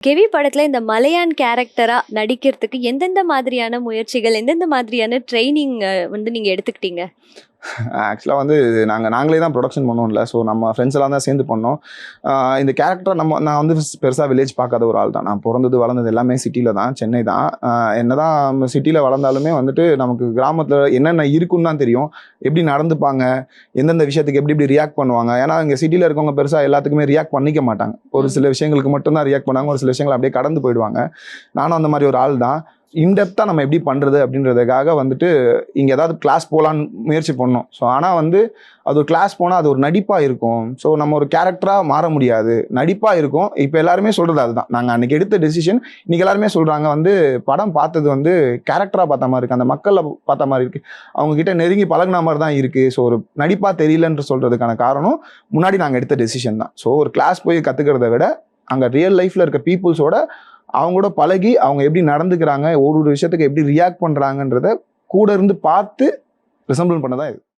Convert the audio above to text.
கெவி படத்துல இந்த மலையான் கேரக்டரா நடிக்கிறதுக்கு எந்தெந்த மாதிரியான முயற்சிகள் எந்தெந்த மாதிரியான ட்ரைனிங் வந்து நீங்க எடுத்துக்கிட்டீங்க? ஆக்சுவலாக வந்து நாங்கள் நாங்களே தான் ப்ரொடக்ஷன் பண்ணோம்ல ஸோ நம்ம ஃப்ரெண்ட்ஸ் எல்லாம் தான் சேர்ந்து பண்ணோம். இந்த கேரக்டர் நம்ம நான் வந்து பெருசாக வில்லேஜ் பார்க்காத ஒரு ஆள் தான். நான் பிறந்தது வளர்ந்தது எல்லாமே சிட்டியில் தான் சென்னை தான். ஆஹ் என்னதான் நம்ம சிட்டியில் வளர்ந்தாலுமே வந்துட்டு நமக்கு கிராமத்தில் என்னென்ன இருக்குன்னு தான் தெரியும். எப்படி நடந்துப்பாங்க எந்தெந்த விஷயத்துக்கு எப்படி எப்படி ரியாக்ட் பண்ணுவாங்க. ஏன்னா இங்கே சிட்டியில் இருக்கவங்க பெருசாக எல்லாத்துக்குமே ரியாக்ட் பண்ணிக்க மாட்டாங்க. ஒரு சில விஷயங்களுக்கு மட்டும்தான் ரியாக்ட் பண்ணாங்க ஒரு சில விஷயங்கள் அப்படியே கடந்து போயிடுவாங்க. நானும் அந்த மாதிரி ஒரு ஆள் தான். இன்டெப்த்தாக நம்ம எப்படி பண்ணுறது அப்படின்றதுக்காக வந்துட்டு இங்கே ஏதாவது கிளாஸ் போகலான்னு முயற்சி பண்ணோம். ஸோ ஆனால் வந்து அது ஒரு கிளாஸ் போனால் அது ஒரு நடிப்பாக இருக்கும். ஸோ நம்ம ஒரு கேரக்டராக மாற முடியாது. நடிப்பாக இருக்கும். இப்போ எல்லாருமே சொல்கிறது அதுதான். நாங்கள் அன்றைக்கி எடுத்த டெசிஷன் இன்றைக்கி எல்லாருமே சொல்கிறாங்க வந்து படம் பார்த்தது வந்து கேரக்டராக பார்த்த மாதிரி இருக்குது அந்த மக்களை பார்த்த மாதிரி இருக்குது அவங்கக்கிட்ட நெருங்கி பழகுன மாதிரி தான் இருக்குது ஸோ ஒரு நடிப்பாக தெரியலன்ற சொல்கிறதுக்கான காரணம் முன்னாடி நாங்கள் எடுத்த டெசிஷன் தான். ஸோ ஒரு கிளாஸ் போய் கற்றுக்கிறத விட அங்கே ரியல் லைஃப்பில் இருக்க பீப்புள்ஸோட அவங்க கூட பழகி அவங்க எப்படி நடந்துக்கிறாங்க ஒரு ஒரு விஷயத்துக்கு எப்படி ரியாக்ட் பண்ணுறாங்கன்றத கூட இருந்து பார்த்து ரிசம்பிள் பண்ண தான் இது.